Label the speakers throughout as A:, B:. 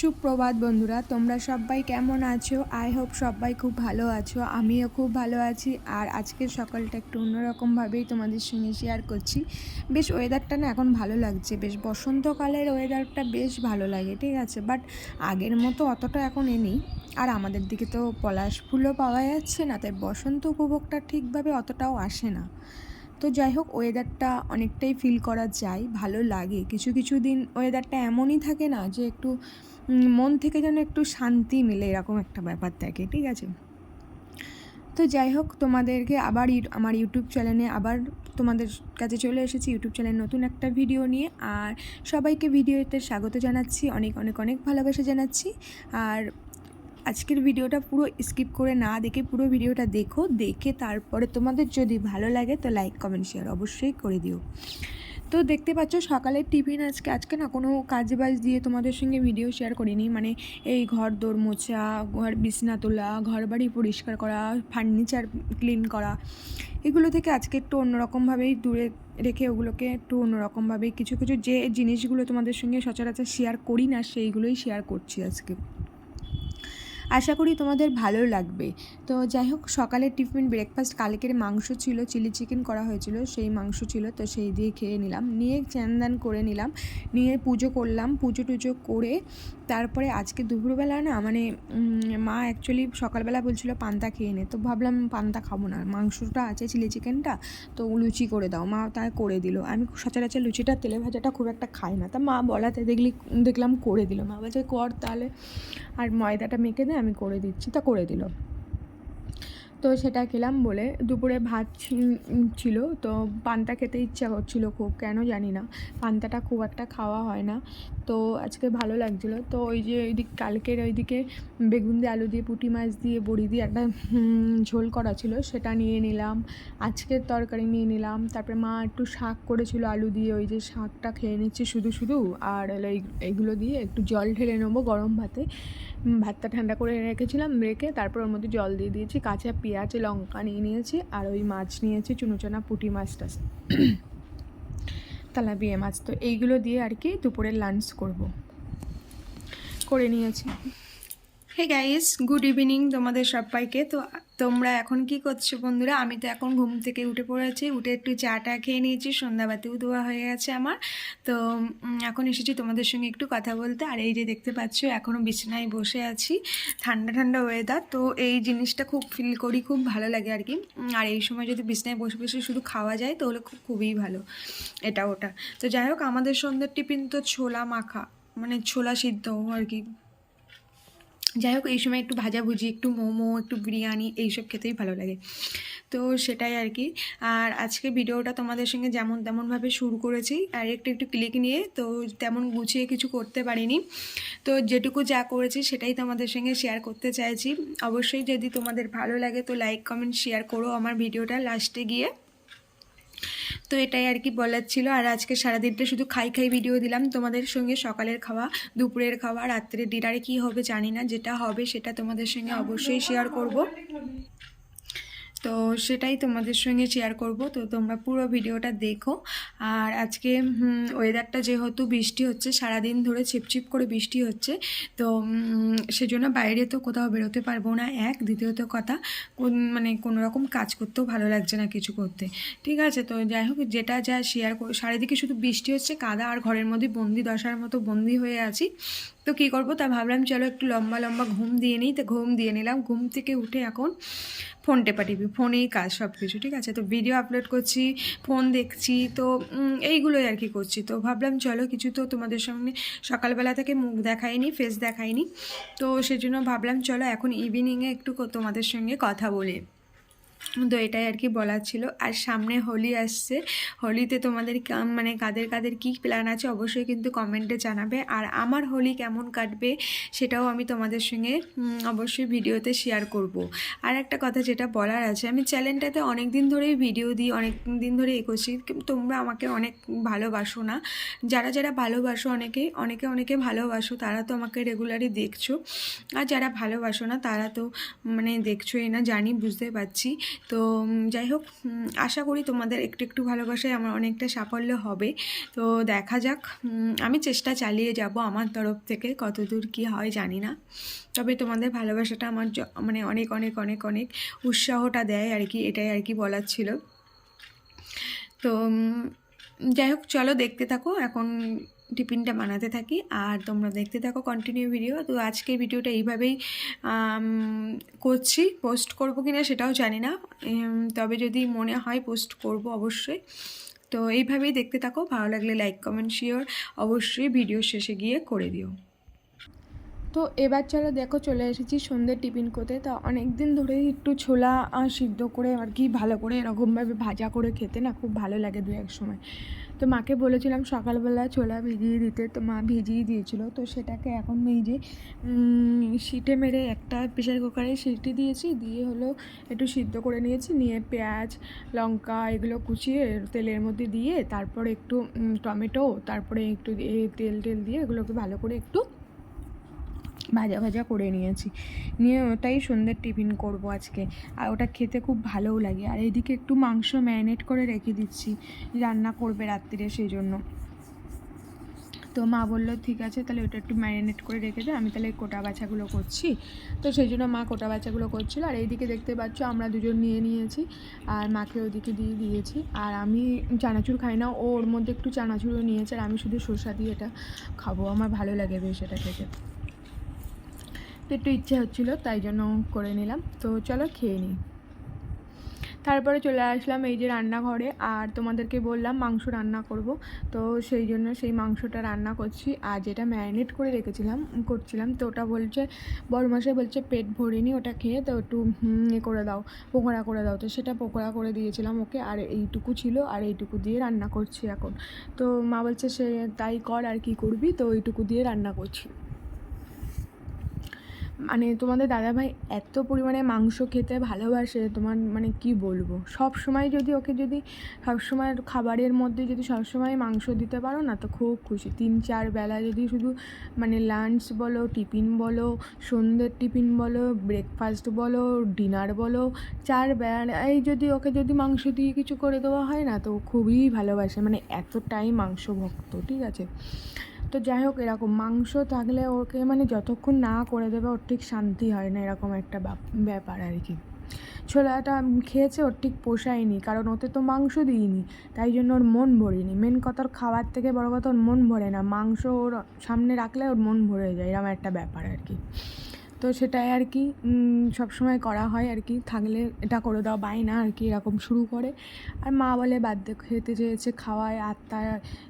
A: সুপ্রভাত বন্ধুরা, তোমরা সবাই কেমন আছো? আই হোপ সবাই খুব ভালো আছো, আমিও খুব ভালো আছি। আর আজকের সকালটা একটু অন্যরকমভাবেই তোমাদের সঙ্গে শেয়ার করছি। বেশ ওয়েদারটা না এখন ভালো লাগছে, বেশ বসন্তকালের ওয়েদারটা বেশ ভালো লাগে, ঠিক আছে? বাট আগের মতো অতটা এখন এ নেই। আর আমাদের দিকে তো পলাশ ফুলও পাওয়া যাচ্ছে না, তাই বসন্ত উপভোগটা ঠিকভাবে অতটাও আসে না। তো যাই হোক ওয়েদারটা অনেকটাই ফিল করা যায়, ভালো লাগে। কিছু কিছু দিন ওয়েদারটা এমনই থাকে না যে একটু মন থেকে যেন একটু শান্তি মিলে, এরকম একটা ব্যাপার থাকে, ঠিক আছে? তো যাই হোক, তোমাদেরকে আবার আমার ইউটিউব চ্যানেলে আবার তোমাদের কাছে চলে এসেছি ইউটিউব চ্যানেলে নতুন একটা ভিডিও নিয়ে। আর সবাইকে ভিডিওতে স্বাগত জানাচ্ছি, অনেক অনেক অনেক ভালোবাসা জানাচ্ছি। আর আজকের ভিডিওটা পুরো স্কিপ করে না দেখে পুরো ভিডিওটা দেখো, দেখে তারপরে তোমাদের যদি ভালো লাগে তো লাইক কমেন্ট শেয়ার অবশ্যই করে দিও। তো দেখতে পাচ্ছ সকালের টিফিন আজকে আজকে না কোনো কাজ বাজ দিয়ে তোমাদের সঙ্গে ভিডিও শেয়ার করিনি। মানে এই ঘর দোর মোছা, ঘর বিছনা তোলা ঘর বাড়ি পরিষ্কার করা ফার্নিচার ক্লিন করা, এগুলো থেকে আজকে একটু অন্যরকমভাবেই দূরে রেখে ওগুলোকে একটু অন্যরকমভাবেই কিছু কিছু যে জিনিসগুলো তোমাদের সঙ্গে সচরাচর শেয়ার করি না, সেইগুলোই শেয়ার করছি আজকে। আশা করি তোমাদের ভালো লাগবে। তো যাই হোক, সকালের টিফিন ব্রেকফাস্ট কালকের মাংস ছিল চিলি চিকেন করা হয়েছিল, সেই মাংস ছিল, তো সেই দিয়ে খেয়ে নিলাম। নিয়ে চ্যান করে নিলাম, নিয়ে পুজো করলাম পুজো টুজো করে তারপরে আজকে দুপুরবেলা না মানে মা অ্যাকচুয়ালি সকালবেলা বলছিল পান্তা খেয়ে নে। তো ভাবলাম পান্তা খাব না। মাংসটা আছে, চিলি চিকেনটা, তো লুচি করে দাও। মা তাই করে দিল। আমি সচরাচর লুচিটা, তেলে ভাজাটা খুব একটা খাই না। তা মা বলাতে দেখলি, দেখলাম করে দিল। মা বলছে, কর তাহলে। আর ময়দাটা মেখে দে, আমি করে দিচ্ছি। তা করে দিল। তো সেটা খেলাম বলে দুপুরে ভাত ছিল, তো পান্তা খেতে ইচ্ছা করছিল খুব, কেন জানি না। পান্তাটা খুব একটা খাওয়া হয় না, তো আজকে ভালো লাগছিল। তো ওই যে ওইদিক, কালকের ওইদিকে বেগুন দিয়ে আলু দিয়ে, পুঁটি মাছ দিয়ে, বড়ি দিয়ে একটা ঝোল করা ছিল, সেটা নিয়ে নিলাম। আজকের তরকারি নিয়ে নিলাম, তারপরে মা একটু শাক করেছিল আলু দিয়ে, ওই যে শাকটা খেয়ে নিচ্ছি শুধু শুধু, আর এইগুলো দিয়ে একটু জল ঢেলে নেব গরম ভাতে। ভাতটা ঠান্ডা করে রেখেছিলাম, রেখে তারপর ওর মধ্যে জল দিয়ে দিয়েছি, কাঁচা পেঁয়াজ লঙ্কা নিয়ে নিয়েছি আর ওই মাছ নিয়েছি, চুনোচনা, পুটি মাছটা তালাবিয়ে মাছ। তো এইগুলো দিয়ে আর কি দুপুরের লাঞ্চ করব। করে নিয়েছি। হে গাইস গুড ইভিনিং তোমাদের সবাইকে। তো তোমরা এখন কি করছ বন্ধুরা? আমি তো এখন ঘুম থেকে উঠে পড়েছি, উঠে একটু চাটা খেয়ে নিয়েছি, সন্ধ্যাবাতিও ধোয়া হয়ে গেছে আমার। তো এখন এসেছি তোমাদের সঙ্গে একটু কথা বলতে। আর এই যে দেখতে পাচ্ছ এখনও বিছানায় বসে আছি, ঠান্ডা ঠান্ডা ওয়েদার তো এই জিনিসটা খুব ফিল করি, খুব ভালো লাগে আর কি। আর এই সময় যদি বিছানায় বসে বসে শুধু খাওয়া যায়, তাহলে খুব, খুবই ভালো, এটা ওটা। তো যাই হোক, আমাদের সন্ধ্যার টিফিন তো ছোলা মাখা মানে ছোলা সিদ্ধ আর কি। যাই হোক এই সময় একটু ভাজাভুজি, একটু মোমো, একটু বিরিয়ানি এইসব খেতেই ভালো লাগে। তো সেটাই আর কি। আর আজকে ভিডিওটা তোমাদের সঙ্গে যেমন তেমনভাবে শুরু করেছি, আর একটু একটু ক্লিক নিয়ে তো তেমন গুছিয়ে কিছু করতে পারিনি। তো যেটুকু যা করেছি সেটাই তোমাদের সঙ্গে শেয়ার করতে চাইছি। অবশ্যই যদি তোমাদের ভালো লাগে তো লাইক কমেন্ট শেয়ার করো আমার ভিডিওটা লাস্টে গিয়ে। তো এটাই আর কি বলার ছিল। আর আজকে সারাদিনটা শুধু খাই খাই ভিডিও দিলাম। তোমাদের সঙ্গে সকালের খাওয়া, দুপুরের খাওয়া রাত্রে ডিনারে কি হবে জানি না। যেটা হবে সেটা তোমাদের সঙ্গে অবশ্যই শেয়ার করব। তো সেটাই তোমাদের সঙ্গে শেয়ার করব। তো তোমরা পুরো ভিডিওটা দেখো। আর আজকে ওয়েদারটা যেহেতু বৃষ্টি হচ্ছে, সারাদিন ধরে ছিপছিপ করে বৃষ্টি হচ্ছে, তো সেজন্য বাইরে তো কোথাও বেরোতে পারব না, এক। দ্বিতীয়ত কথা, কোন মানে কোনো রকম কাজ করতেও ভালো লাগছে না কিছু করতে। ঠিক আছে, তো যাই হোক, যেটা যা শেয়ার চারিদিকে শুধু বৃষ্টি হচ্ছে, কাদা আর ঘরের মধ্যে বন্দি, দশার মতো বন্দি হয়ে আছি। তো কী করব? তা ভাবলাম, চলো একটু লম্বা লম্বা ঘুম দিয়ে নিই। তো ঘুম দিয়ে নিলাম। ঘুম থেকে উঠে এখন ফোন টেপা টিপি, ফোনেই কাজ সব কিছু ঠিক আছে? তো ভিডিও আপলোড করছি ফোন দেখছি, তো এইগুলোই আর কি করছি। তো ভাবলাম, চলো কিছু তো তোমাদের সামনে সকালবেলা থেকে মুখ দেখাইনি ফেস দেখাইনি। তো সেজন্য ভাবলাম, চলো এখন ইভিনিংয়ে একটু তোমাদের সঙ্গে কথা বলি। তো এটাই আর কি বলার ছিল। আর সামনে হোলি আসছে। হোলিতে তোমাদের মানে কাদের কাদের কী প্ল্যান আছে অবশ্যই কিন্তু কমেন্টে জানাবে। আর আমার হোলি কেমন কাটবে সেটাও আমি তোমাদের সঙ্গে অবশ্যই ভিডিওতে শেয়ার করব। আর একটা কথা যেটা বলার আছে, আমি চ্যানেলটাতে অনেক দিন ধরেই ভিডিও দিই অনেক দিন ধরে কিন্তু তোমরা আমাকে অনেক ভালোবাসো না। যারা যারা ভালোবাসো অনেকে অনেকে অনেকে ভালোবাসো, তারা তো আমাকে রেগুলারই দেখছ। আর যারা ভালোবাসো না, তারা তো মানে দেখছোই না, জানি, বুঝতে পারছি। তো যাই হোক আশা করি তোমাদের একটু একটু ভালোবাসায় আমার অনেকটা সাফল্য হবে। তো দেখা যাক আমি চেষ্টা চালিয়ে যাব আমার তরফ থেকে, কতদূর কি হয় জানি না। তবে তোমাদের ভালোবাসাটা আমার মানে অনেক অনেক অনেক অনেক উৎসাহটা দেয় আর কি, এটাই আর কি বলার ছিল। তো যাই হোক, চলো দেখতে থাকো, এখন টিফিনটা বানাতে থাকি। আর তোমরা দেখতে থাকো কন্টিনিউ ভিডিও তো আজকে ভিডিওটা এইভাবেই করছি। পোস্ট করব কি না সেটাও জানি না। তবে যদি মনে হয় পোস্ট করব অবশ্যই। তো এইভাবেই দেখতে থাকো। ভালো লাগলে লাইক কমেন্ট শিওর অবশ্যই ভিডিও শেষে গিয়ে করে দিও। তো এবার চলো দেখো, চলে এসেছি সন্ধ্যের টিফিন করতে। তা অনেক দিন ধরেই একটু ছোলা সিদ্ধ করে আর কি ভালো করে এরকমভাবে ভাজা করে খেতে না খুব ভালো লাগে দু এক সময়। তো মাকে বলেছিলাম সকালবেলা ছোলা ভিজিয়ে দিতে, তো মা ভিজিয়ে দিয়েছিল। তো সেটাকে এখন এই যে সিটে মেরে একটা প্রেশার কুকারে সিটি দিয়েছি, দিয়ে হলো একটু সিদ্ধ করে নিয়েছি, নিয়ে পেঁয়াজ, লঙ্কা এগুলো কুচিয়ে তেলের মধ্যে দিয়ে তারপরে একটু টমেটো, তারপরে একটু তেল টেল দিয়ে এগুলোকে ভালো করে একটু ভাজা ভাজা করে নিয়েছি। নিয়ে ওটাই সন্ধ্যের টিফিন করব আজকে। আর ওটা খেতে খুব ভালোও লাগে। আর এইদিকে একটু মাংস ম্যারিনেট করে রেখে দিচ্ছি। রান্না করবে রাত্রিরে সেই জন্য। তো মা বলল, ঠিক আছে, তাহলে ওটা একটু ম্যারিনেট করে রেখে দে। আমি তাহলে কোটা বাছাগুলো করছি। তো সেই জন্য মা কোটা বাছাগুলো করছিল। আর এইদিকে দেখতে পাচ্ছ, আমরা দুজন নিয়ে নিয়েছি। আর মাকে ওদিকে দিয়ে দিয়েছি। আর আমি চানাচুর খাই না। ও ওর মধ্যে একটু চানাচুরও নিয়েছে। আর আমি শুধু শসা দিয়ে এটা খাব। আমার ভালো লাগে বেশ এটা খেতে। তো একটু ইচ্ছে হচ্ছিল, তাই জন্য করে নিলাম। তো চলো খেয়ে নিই। তারপরে চলে আসলাম এই যে রান্নাঘরে, আর তোমাদেরকে বললাম মাংস রান্না করব। তো সেই জন্য সেই মাংসটা রান্না করছি, আর যেটা ম্যারিনেট করে রেখেছিলাম, করছিলাম, তো ওটা বলছে বড় মশাই বলছে পেট ভরিনি ওটা খেয়ে, তো একটু এ করে দাও, পকোড়া করে দাও, তো সেটা পকোড়া করে দিয়েছিলাম ওকে, আর এইটুকু ছিল, আর এইটুকু দিয়ে রান্না করছি এখন। তো মা বলছে সে তাই কর আর কি করবি, তো এইটুকু দিয়ে রান্না করছি। মানে তোমাদের দাদাভাই এত পরিমাণে মাংস খেতে ভালোবাসে, তোমার মানে কি বলব? সব সময় যদি ওকে যদি সব সময় খাবারের মধ্যে যদি সব সময় মাংস দিতে পারো না, তো খুব খুশি। তিন, চার বেলা যদি শুধু মানে লাঞ্চ বলো, টিফিন বলো, সন্ধ্যের টিফিন বলো ব্রেকফাস্ট বলো ডিনার বলো, চার বেলায় যদি ওকে যদি মাংস দিয়ে কিছু করে দেওয়া হয় না, তো খুবই ভালোবাসে। মানে এতটাই মাংস ভক্ত ঠিক আছে? তো যাই হোক এরকম মাংস থাকলে ওকে মানে যতক্ষণ না করে দেবে, ওর ঠিক শান্তি হয় না, এরকম একটা ব্যাপ- ব্যাপার আর কি। ছোলাটা খেয়েছে, ওর ঠিক পোষায়নি, কারণ ওতে তো মাংস দিইনি, তাই জন্য ওর মন ভরিনি। মেন কথা, ওর খাওয়ার থেকে বড় কথা, ওর মন ভরে না। মাংস ওর সামনে রাখলে ওর মন ভরে যায়, এরকম একটা ব্যাপার আর কি। তো সেটাই আর কি সব সময় করা হয় আর কি। থাকলে এটা করে দাও বায়না আর কি, এরকম শুরু করে। আর মা বলে বাধ্য খেতে চেয়েছে খাওয়ায় আত্মা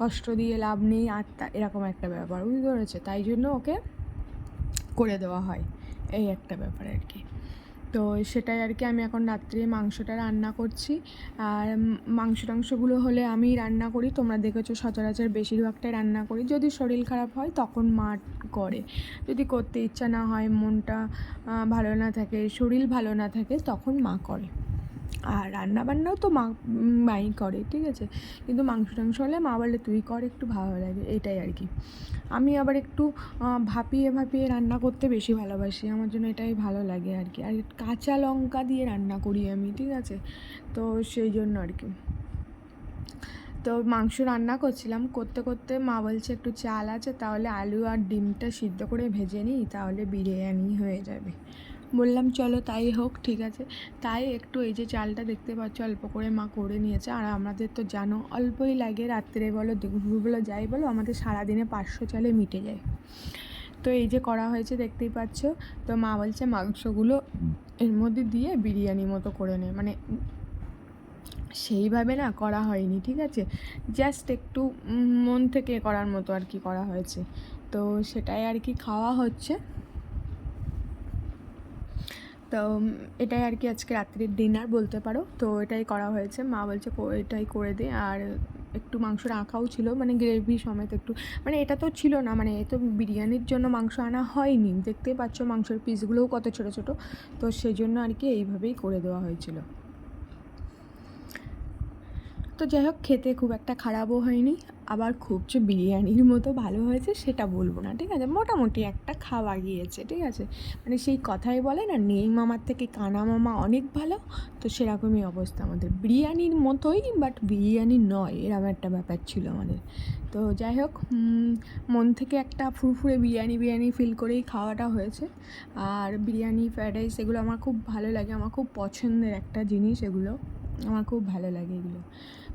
A: কষ্ট দিয়ে লাভ নেই, আত্মা এরকম একটা ব্যাপার। বুঝতে পেরেছে তাই জন্য ওকে করে দেওয়া হয়। এই একটা ব্যাপার আর কি। তো সেটাই আর কি আমি এখন রাত্রে মাংসটা রান্না করছি। আর মাংস টাংসগুলো হলে আমি রান্না করি, তোমরা দেখেছ সচরাচর বেশিরভাগটাই রান্না করি। যদি শরীর খারাপ হয় তখন মা করে যদি করতে ইচ্ছা না হয়, মনটা ভালো না থাকে, শরীর ভালো না থাকে তখন মা করে। আর রান্না বান্নাও তো মা, মাই করে, ঠিক আছে? কিন্তু মাংস টাংস হলে মা বলে, তুই কর, একটু ভালো লাগে। এটাই আর কি। আমি আবার একটু ভাপিয়ে ভাপিয়ে রান্না করতে বেশি ভালোবাসি। আমার জন্য এটাই ভালো লাগে আর কি। আর কাঁচা লঙ্কা দিয়ে রান্না করি আমি, ঠিক আছে? তো সেই জন্য আর কি। তো মাংস রান্না করছিলাম। করতে করতে মা বলছে, একটু চাল আছে, তাহলে আলু আর ডিমটা সিদ্ধ করে ভেজে নিই, তাহলে বিরিয়ানি হয়ে যাবে। বললাম, চলো তাই হোক, ঠিক আছে। তাই একটু এই যে চালটা দেখতে পাচ্ছ, অল্প করে মা করে নিয়েছে। আর আমাদের তো জানো, অল্পই লাগে রাত্রে বলো, দুপুরবেলা যাই বলো, আমাদের সারাদিনে পাঁচশো চালে মিটে যায়। তো এই যে করা হয়েছে, দেখতেই পাচ্ছ। তো মা বলছে, মাংসগুলো এর মধ্যে দিয়ে বিরিয়ানি মতো করে নে। মানে সেইভাবে না করা হয়নি, ঠিক আছে? জাস্ট একটু মন থেকে করার মতো আর কি করা হয়েছে। তো সেটাই আর কি খাওয়া হচ্ছে। তো এটাই আর কি আজকে রাত্রির ডিনার বলতে পারো। তো, এটাই করা হয়েছে। মা বলছে এটাই করে দে। আর একটু মাংস রাখাও ছিল মানে গ্রেভি সমেত একটু। মানে এটা তো ছিল না মানে এ তো বিরিয়ানির জন্য মাংস আনা হয়নি। দেখতেই পাচ্ছ মাংসের পিসগুলোও কত ছোট ছোট। তো, সেই জন্য আর কি এইভাবেই করে দেওয়া হয়েছিল। তো যাই হোক, খেতে খুব একটা খারাপও হয়নি। আবার খুব যে বিরিয়ানির মতো ভালো হয়েছে সেটা বলব না, ঠিক আছে? মোটামুটি একটা খাওয়া গিয়েছে, ঠিক আছে? মানে সেই কথাই বলে না, নেই মামার থেকে কানা মামা অনেক ভালো। তো সেরকমই অবস্থা আমাদের। বিরিয়ানির মতোই বাট বিরিয়ানি নয় এরকম একটা ব্যাপার ছিল আমাদের। তো যাই হোক মন থেকে একটা ফুরফুরে বিরিয়ানি বিরিয়ানি ফিল করেই খাওয়াটা হয়েছে। আর বিরিয়ানি ফ্রায়েড রাইস এগুলো আমার খুব ভালো লাগে, আমার খুব পছন্দের একটা জিনিস এগুলো। আমার খুব ভালো লাগে এগুলো।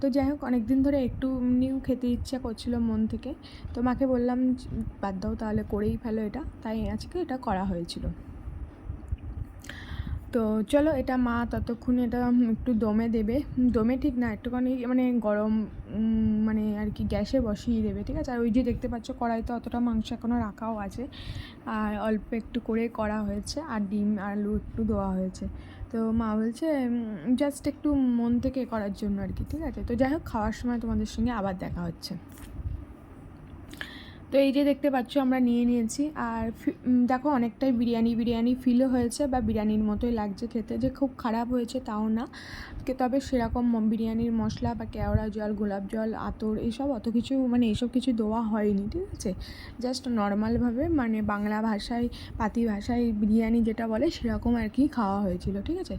A: তো যাই হোক অনেক দিন ধরে একটু নিউ খেতে ইচ্ছা করছিল মন থেকে। তো মাকে বললাম, বাদ দাও তাহলে করেই ফেলো এটা। তাই আজকে এটা করা হয়েছিল। তো চলো, এটা মা ততক্ষণ এটা একটু দমে দেবে। দমে ঠিক না, একটুখানি মানে গরম মানে আর কি গ্যাসে বসিয়ে দেবে, ঠিক আছে? আর ওই যে দেখতে পাচ্ছ, কড়াইতে অতটা মাংস এখনও রাখাও আছে। আর অল্প একটু করে করা হয়েছে, আর ডিম, আলু একটু দেওয়া হয়েছে। তো মা বলছে জাস্ট একটু মন থেকে করার জন্য আর কি ঠিক আছে? তো যাই হোক, খাওয়ার সময় তোমাদের সঙ্গে আবার দেখা হচ্ছে। তো এই যে দেখতে পাচ্ছ, আমরা নিয়ে নিয়েছি। আর দেখো অনেকটাই বিরিয়ানি বিরিয়ানি ফিলও হয়েছে বা বিরিয়ানির মতোই লাগছে খেতে। যে খুব খারাপ হয়েছে তাও না। তবে সেরকম বিরিয়ানির মশলা বা কেওড়া জল, গোলাপ জল, আতর এইসব অত কিছু মানে এইসব কিছু দেওয়া হয়নি, ঠিক আছে? জাস্ট নর্মালভাবে মানে বাংলা ভাষায়, পাতি ভাষায় বিরিয়ানি যেটা বলে সেরকম আর কি খাওয়া হয়েছিল, ঠিক আছে?